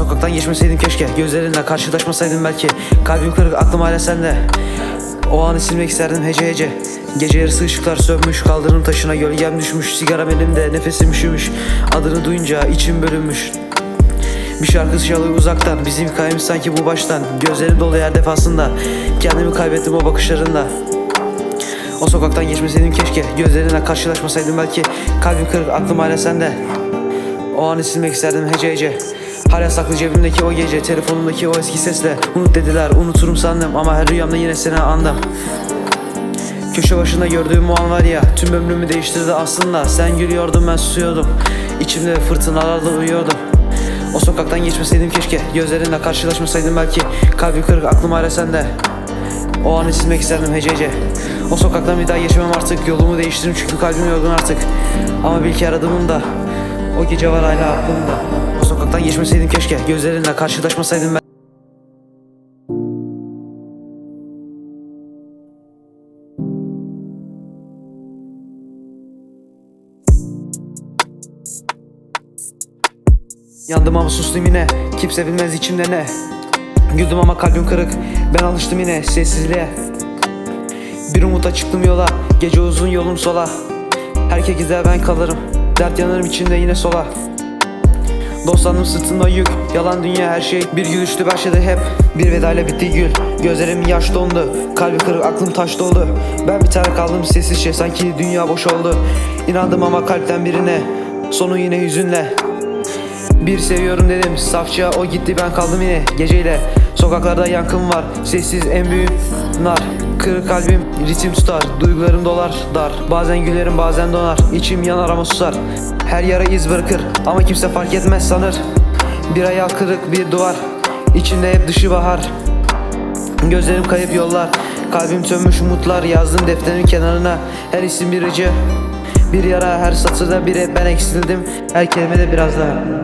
sokaktan geçmeseydim keşke. Gözlerinle karşılaşmasaydım belki. Kalbim kırık aklım hala sende. O anı silmek isterdim hece hece. Gece yarısı ışıklar sönmüş Kaldırım taşına gölgem düşmüş. Sigaram elimde nefesim üşümüş. Adını duyunca içim bölünmüş. Bir şarkı çalıyor uzaktan. Bizim hikayemiz sanki bu baştan. Gözlerim dolu her defasında. Kendimi kaybettim o bakışlarında. O sokaktan geçmeseydim keşke. Gözlerinle karşılaşmasaydım belki. Kalbim kırık aklım hala sende. O anı silmek isterdim hece hece Hala saklı cebimdeki o gece Telefonumdaki o eski sesle. Unut dediler unuturum sandım Ama her rüyamda yine seni andım. Köşe başında gördüğüm o an var ya Tüm ömrümü değiştirdi aslında. Sen gülüyordun ben susuyordum. İçimde fırtınalarda uyuyordum. O sokaktan geçmeseydim keşke Gözlerinle karşılaşmasaydım belki. Kalbim kırık aklım hala sende. O anı silmek isterdim hece O sokaktan bir daha geçmem artık Yolumu değiştirdim çünkü kalbim yorgun artık. Ama bil ki aradığımda O gece var hala aklımda sokaktan geçmeseydim keşke. Gözlerinle karşılaşmasaydım ben. Yandım ama sustum yine. Kimse bilmez içimde ne. Güldüm ama kalbim kırık. Ben alıştım yine sessizliğe. Bir umuta çıktım yola. Gece uzun yolum sola. Herkes gider ben kalırım. Dert yanarım içimde yine sola Dostlandım sırtımda yük Yalan dünya her şey. Bir gülüştü başladı hep. Bir vedayla bitti gül. Gözlerim yaş dondu Kalbi kırık aklım taş doldu. Ben bir tane kaldım sessizce Sanki dünya boş oldu. İnandım ama kalpten birine Sonu yine hüzünle bir seviyorum dedim safça o gitti ben kaldım yine geceyle. Sokaklarda yankım var sessiz en büyük nar Kırık kalbim. Ritim tutar duygularım dolar dar. Bazen gülerim bazen donar. İçim yanar ama susar. Her yara iz bırakır ama kimse fark etmez sanır. Bir ayağı kırık bir duvar. İçinde hep dışı bahar. Gözlerim kayıp yollar. Kalbim sönmüş umutlar. Yazdım defterin kenarına. Her isim bir acı. Bir yara her satırda bir hep ben eksildim. Her kelimede biraz daha